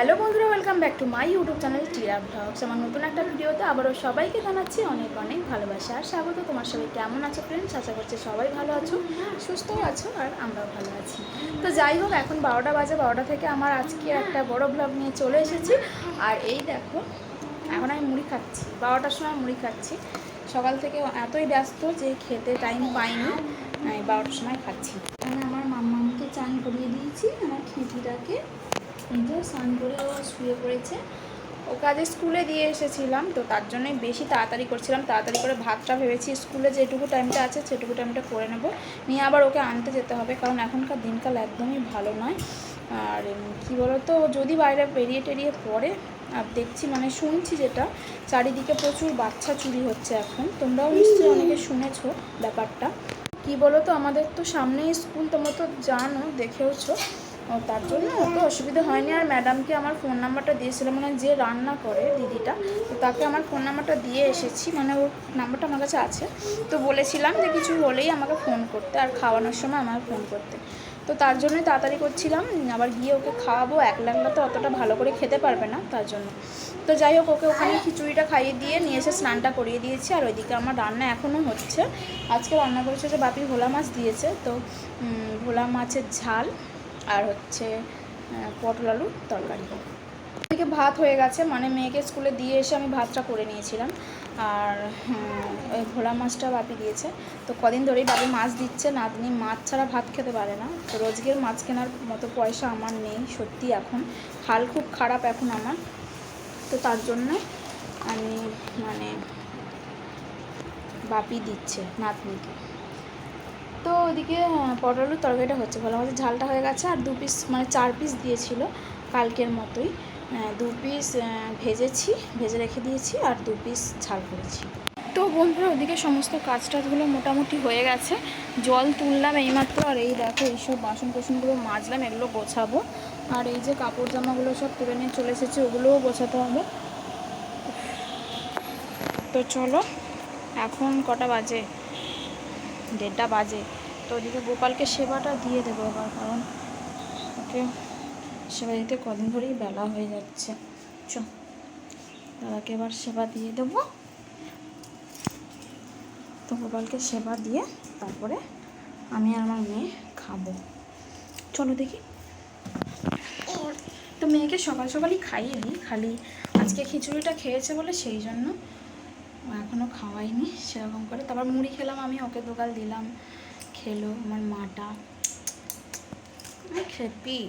Hello বন্ধুরা welcome back to my YouTube channel Tiya vlogs আমার নতুন একটা ভিডিওতে আবারও সবাইকে জানাচ্ছি অনেক অনেক ভালোবাসা। আর স্বাগত তোমার সবাই, কেমন আছো ফ্রেন্ডস আশা করছি সবাই ভালো আছো, সুস্থও আছো, আর আমরাও ভালো আছি। তো যাই হোক, এখন বারোটা বাজে, বারোটা থেকে আমার আজকে একটা বড় ব্লগ নিয়ে চলে এসেছি। আর এই দেখো, এখন আমি মুড়ি খাচ্ছি। বারোটার সময় মুড়ি খাচ্ছি। সকাল থেকে এতই ব্যস্ত যে খেতে টাইম পাইনি, আমি বারোটার সময় খাচ্ছি। আমার মাম্মামকে চান করিয়ে দিয়েছি, আমার খেতিটাকে এই যে স্নান করে ও শুয়ে পড়েছে। ও কাজে স্কুলে দিয়ে এসেছিলাম, তো তার জন্যই বেশি তাড়াতাড়ি করছিলাম। তাড়াতাড়ি করে ভাতটা ভেবেছি স্কুলে যেটুকু টাইমটা আছে সেটুকু টাইমটা করে নেব। নিয়ে আবার ওকে আনতে যেতে হবে, কারণ এখনকার দিনকাল একদমই ভালো নয়। আর কি বলতো, যদি বাইরে বেরিয়ে টেরিয়ে পড়ে, আর দেখছি মানে শুনছি যেটা, চারিদিকে প্রচুর বাচ্চা চুরি হচ্ছে এখন। তোমরাও নিশ্চয়ই অনেকে শুনেছো ব্যাপারটা। কি বলো তো আমাদের তো সামনেই স্কুল, তোমরা তো জানো, দেখেওছো। তার জন্য অত অসুবিধা হয়নি। আর ম্যাডামকে আমার ফোন নাম্বারটা দিয়েছিলাম মানে যে রান্না করে দিদিটা, তো তাকে আমার ফোন নাম্বারটা দিয়ে এসেছি মানে ওর নাম্বারটা আমার কাছে আছে। তো বলেছিলাম যে কিছু হলেই আমাকে ফোন করতে আর খাওয়ানোর সময় আমাকে ফোন করতে। তো তার জন্যই তাড়াতাড়ি করছিলাম, আবার গিয়ে ওকে খাওয়াবো এক লাখলা তো অতটা ভালো করে খেতে পারবে না তার জন্য। তো যাই হোক, ওকে ওখানে খিচুড়িটা খাইয়ে দিয়ে নিয়ে এসে স্নানটা করিয়ে দিয়েছি, আর ওইদিকে আমার রান্না এখনও হচ্ছে। আজকে রান্না করেছে যে বাপি ভোলা মাছ দিয়েছে, তো ভোলা মাছের ঝাল আর হচ্ছে পটল আলুর তরকারি। এদিকে ভাত হয়ে গেছে মানে মেয়েকে স্কুলে দিয়ে এসে আমি ভাতটা করে নিয়েছিলাম। আর ওই ভোলা মাছটা বাপি দিয়েছে। তো কদিন ধরেই বাপি মাছ দিচ্ছে, নাতনি মাছ ছাড়া ভাত খেতে পারে না। তো রোজগের মাছ কেনার মতো পয়সা আমার নেই, সত্যি এখন। হাল খুব খারাপ এখন আমার। তো তার জন্য আমি মানে বাপি দিচ্ছে, নাতনিকে। তো ওইদিকে পটলের তরকারিটা হচ্ছে ভালো। মাছের ঝালটা হয়ে গেছে আর দু পিস মানে চার পিস দিয়েছিল কালকের মতোই। দু পিস ভেজেছি, ভেজে রেখে দিয়েছি আর দু পিস ঝাল করেছি। তো বন্ধুরা, ওদিকে সমস্ত কাজ টাজগুলো মোটামুটি হয়ে গেছে। জল তুললাম এইমাত্র আর এই দেখো, এইসব বাসন কোসনগুলো মাজলাম, এগুলো গোছাবো। আর এই যে কাপড় জামাগুলো সব তুলে নিয়ে চলে এসেছে, ওগুলোও গোছাতে হবে। তো চলো, এখন কটা বাজে? দেড়টা বাজে। তো ওদিকে গোপালকে সেবাটা দিয়ে দেবো এবার, কারণ ওকে সেবা দিতে কদিন ধরেই বেলা হয়ে যাচ্ছে। চ, দাদাকে এবার সেবা দিয়ে দেবো। তো গোপালকে সেবা দিয়ে তারপরে আমি আর আমার মেয়ে খাব। চলো দেখি। তো মেয়েকে সকাল সকালই খাইয়ে দিই, খালি আজকে খিচুড়িটা খেয়েছে বলে সেই জন্য এখনও খাওয়াইনি, সেরকম করে। তারপর মুড়ি খেলাম, আমি ওকে দোকাল দিলাম। খেলো আমার মাটা। খেপি।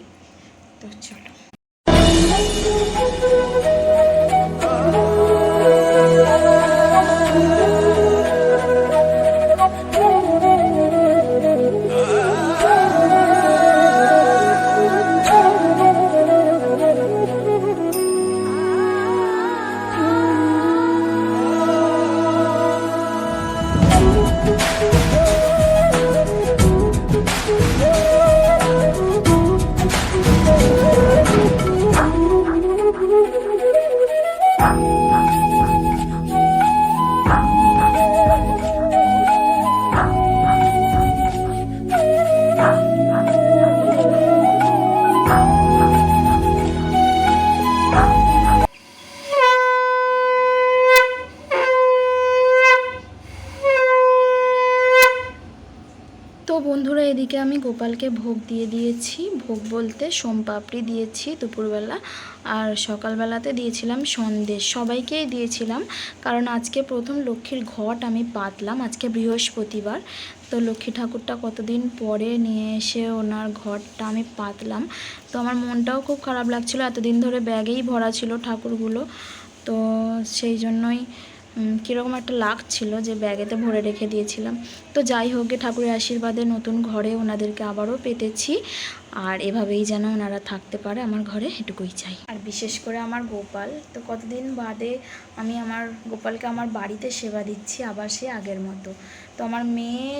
তো চলো। গোপালকে ভোগ দিয়ে দিয়েছি। ভোগ বলতে সোমপাপড়ি দিয়েছি দুপুরবেলা। আর সকালবেলাতে দিয়েছিলাম সন্দেশ। সবাইকেই দিয়েছিলাম। কারণ আজকে প্রথম লক্ষ্মীর ঘট আমি পাতলাম। আজকে বৃহস্পতিবার। তো লক্ষ্মী ঠাকুরটা কতদিন পরে নিয়ে এসে ওনার ঘরটা আমি পাতলাম। তো আমার মনটাও খুব খারাপ লাগছিল। এতদিন ধরে ব্যাগেই ভরা ছিল ঠাকুরগুলো। তো সেই জন্যই কীরকম একটা লাগছিল যে ব্যাগেতে ভরে রেখে দিয়েছিলাম। তো যাই হোক ঠাকুরের আশীর্বাদে নতুন ঘরে ওনাদেরকে আবারও পেতেছি। আর এভাবেই যেন ওনারা থাকতে পারে, আমার ঘরে এটুকুই চাই। আর বিশেষ করে আমার গোপাল, তো কতদিন বাদে আমি আমার গোপালকে আমার বাড়িতে সেবা দিচ্ছি, আবার সে আগের মতো। তো আমার মেয়ে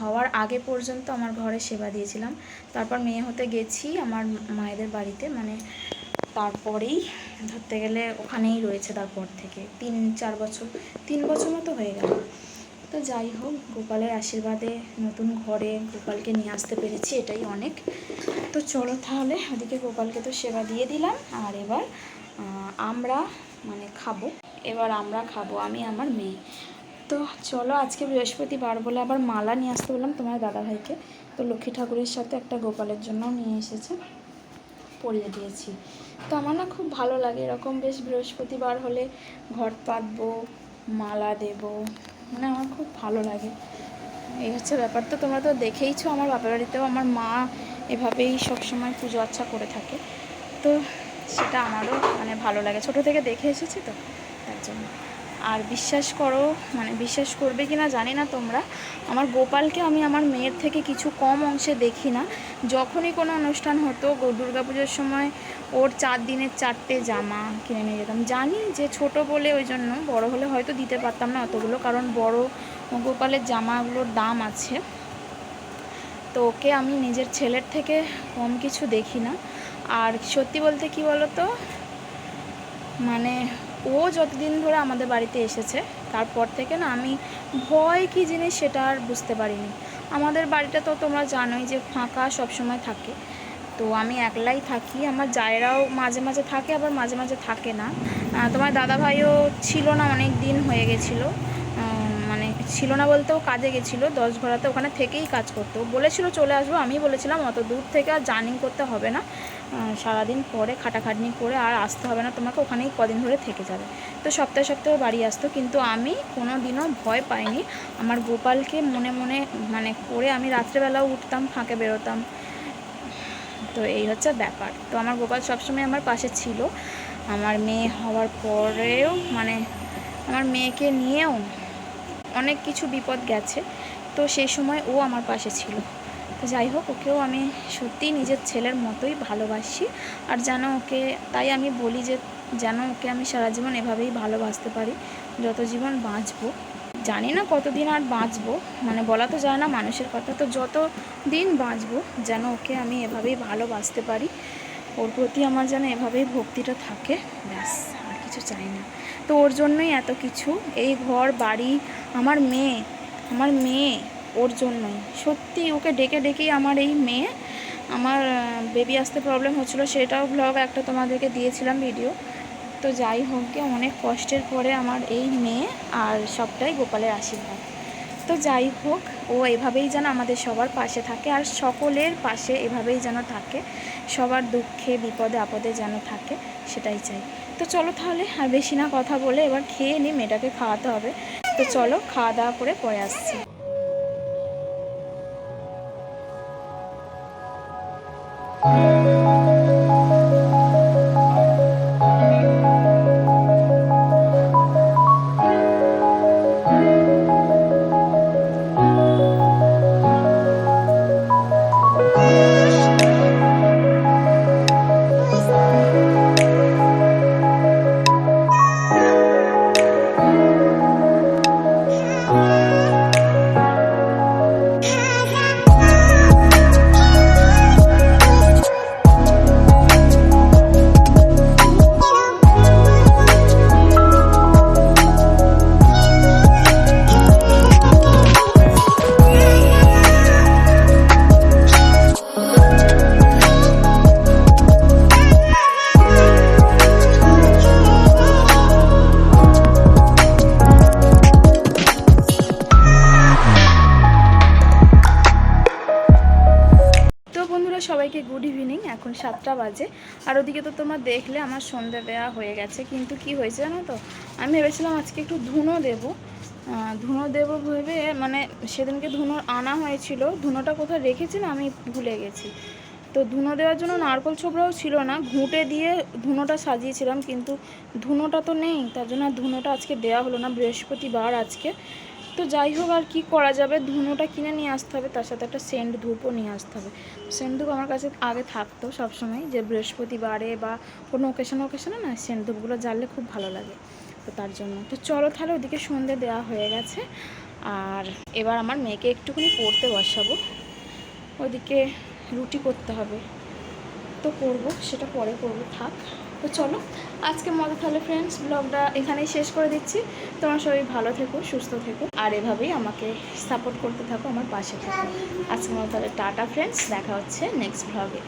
হওয়ার আগে পর্যন্ত আমার ঘরে সেবা দিয়েছিলাম। তারপর মেয়ে হতে গেছি আমার মায়েদের বাড়িতে মানে তারপরেই ধরতে গেলে ওখানেই রয়েছে তারপর থেকে। তিন, চার বছর, তিন বছর মতো হয়ে গেল। তো যাই হোক, গোপালের আশীর্বাদে নতুন ঘরে গোপালকে নিয়ে আসতে পেরেছি, এটাই অনেক। তো চলো তাহলে, ওদিকে গোপালকে তো সেবা দিয়ে দিলাম, আর এবার আমরা মানে খাব। এবার আমরা খাব, আমি, আমার মেয়ে। তো চলো, আজকে বৃহস্পতিবার বলে আবার মালা নিয়ে আসতে বললাম তোমার দাদাভাইকে। তো লক্ষ্মী ঠাকুরের সাথে একটা গোপালের জন্য নিয়ে এসেছে, পরিয়ে দিয়েছি। তো আমার না খুব ভালো লাগে, এরকম বেশ বৃহস্পতিবার হলে ঘট পাতবো, মালা দেব মানে আমার খুব ভালো লাগে। এই হচ্ছে ব্যাপার। তো তোমরা তো দেখেইছো আমার বাপের বাড়িতেও আমার মা এভাবেই সবসময় পুজো আচ্ছা করে থাকে। তো সেটা আমারও মানে ভালো লাগে। ছোট থেকে দেখে এসেছি তো, তার জন্য। আর বিশ্বাস করো মানে বিশ্বাস করবে কি না জানি না তোমরা। আমার গোপালকে আমি আমার মেয়ের থেকে কিছু কম অংশে দেখি না। যখনই কোনো অনুষ্ঠান হতো, গো- দুর্গাপুজোর সময় ওর চার দিনের চারটে জামা কিনে নিয়ে যেতাম। জানি যে ছোট বলে ওই জন্য, বড় হলে হয়তো দিতে পারতাম না অতগুলো, কারণ বড় গোপালের জামাগুলোর দাম আছে। তো ওকে আমি নিজের ছেলের থেকে কম কিছু দেখি না। আর সত্যি বলতে কি বলো তো মানে ও যতদিন ধরে আমাদের বাড়িতে এসেছে, তারপর থেকে না আমি ভয় কী জিনিস সেটা আর বুঝতে পারিনি। আমাদের বাড়িটা তো তোমরা জানোই যে ফাঁকা সবসময় থাকে। তো আমি একলাই থাকি, আমার জায়রাও মাঝে মাঝে থাকে, আবার মাঝে মাঝে থাকে না। তোমার দাদাভাইও ছিল না অনেক দিন হয়ে গেছিল। মানে ছিল না বলতেও কাজে গেছিল, দশ ঘোরাতে ওখানে থেকেই কাজ করতো। বলেছিল চলে আসব আমি বলেছিলাম অত দূর থেকে আর জার্নিং করতে হবে না। সারাদিন পরে, খাটাখাটনি করে আর আসতে হবে না, তোমাকে ওখানেই কদিন ধরে থেকে যাবে। তো সপ্তাহে সপ্তাহে বাড়ি আসতো, কিন্তু আমি কোনো দিনও ভয় পাইনি। আমার গোপালকে মনে মনে মানে করে আমি রাত্রেবেলাও উঠতাম, ফাঁকে বেরোতাম। তো এই হচ্ছে ব্যাপার। তো আমার গোপাল সবসময় আমার পাশে ছিল। আমার মেয়ে হওয়ার পরেও মানে আমার মেয়েকে নিয়েও অনেক কিছু বিপদ গেছে। তো সেই সময় ও আমার পাশে ছিল। তো যাই হোক, ওকেও আমি সত্যিই নিজের ছেলের মতোই ভালোবাসি। আর যেন ওকে, তাই আমি বলি যে যেন ওকে আমি সারা জীবন এভাবেই ভালোবাসতে পারি, যত জীবন বাঁচবো। জানি না কতদিন আর বাঁচবো মানে বলা তো যায় না, মানুষের কথা তো যত দিন বাঁচবো, যেন ওকে আমি এভাবেই ভালোবাসতে পারি। ওর প্রতি আমার যেন এভাবেই ভক্তিটা থাকে, ব্যাস, আর কিছু চাই না। তো ওর জন্যই এত কিছু। এই ঘর, বাড়ি, আমার মেয়ে আমার মেয়ে। ওর জন্যই। সত্যি ওকে ডেকে ডেকেই আমার এই মেয়ে, আমার বেবি আসতে প্রবলেম হচ্ছিল। সেটাও ব্লগ একটা তোমাদেরকে দিয়েছিলাম ভিডিও তো যাই হোক গে, অনেক কষ্টের পরে আমার এই মেয়ে আর সবটাই গোপালের আশীর্বাদ। তো যাই হোক, ও এভাবেই যেন আমাদের সবার পাশে থাকে আর সকলের পাশে এভাবেই যেন থাকে। সবার দুঃখে, বিপদে, আপদে যেন থাকে, সেটাই চাই। তো চলো তাহলে, আর বেশি না কথা বলে এবার খেয়ে নিই, মেয়েটাকে খাওয়াতে হবে। তো চলো খাওয়া দাওয়া করে পরে আসছি। সাতটা বাজে। আর ওদিকে তো তোমরা দেখলে আমার সন্ধে দেওয়া হয়ে গেছে। কিন্তু কি হয়েছে জানো তো? আমি ভেবেছিলাম আজকে একটু ধুনো দেবো। ধুনো দেবো ভেবে মানে সেদিনকে ধুনো আনা হয়েছিল। ধুনোটা কোথায় রেখেছি না আমি ভুলে গেছি। তো ধুনো দেওয়ার জন্য নারকল ছোবড়াও ছিল না। ঘুঁটে দিয়ে ধুনোটা সাজিয়েছিলাম। কিন্তু ধুনোটা তো নেই। তার জন্য ধুনোটা আজকে দেওয়া হলো না। বৃহস্পতিবার আজকে। তো যাই হোক, আর কী করা যাবে? ধুনোটা কিনে নিয়ে আসতে হবে, তার সাথে একটা সেন্ট ধূপও নিয়ে আসতে হবে। সেন্ট ধূপ আমার কাছে আগে থাকতো সবসময়, যে বৃহস্পতিবারে বা কোনো ওকেশন ওকেশনে না সেন্ট ধূপগুলো জ্বাললে খুব ভালো লাগে। তো তার জন্য। তো চলো তাহলে ওদিকে সন্ধে দেওয়া হয়ে গেছে। আর এবার আমার মেয়েকে একটুখানি পড়তে বসাবো। ওদিকে রুটি করতে হবে। তো করব, সেটা পরে করব, থাক। তো চলো, আজকে মতো তাহলে ফ্রেন্ডস ব্লগটা এখানেই শেষ করে দিচ্ছি। তোমার সবাই ভালো থেকো, সুস্থ থেকো, আর এভাবেই আমাকে সাপোর্ট করতে থাকো, আমার পাশে থাকো। আজকে মতো তাহলে টাটা ফ্রেন্ডস দেখা হচ্ছে নেক্সট ব্লগে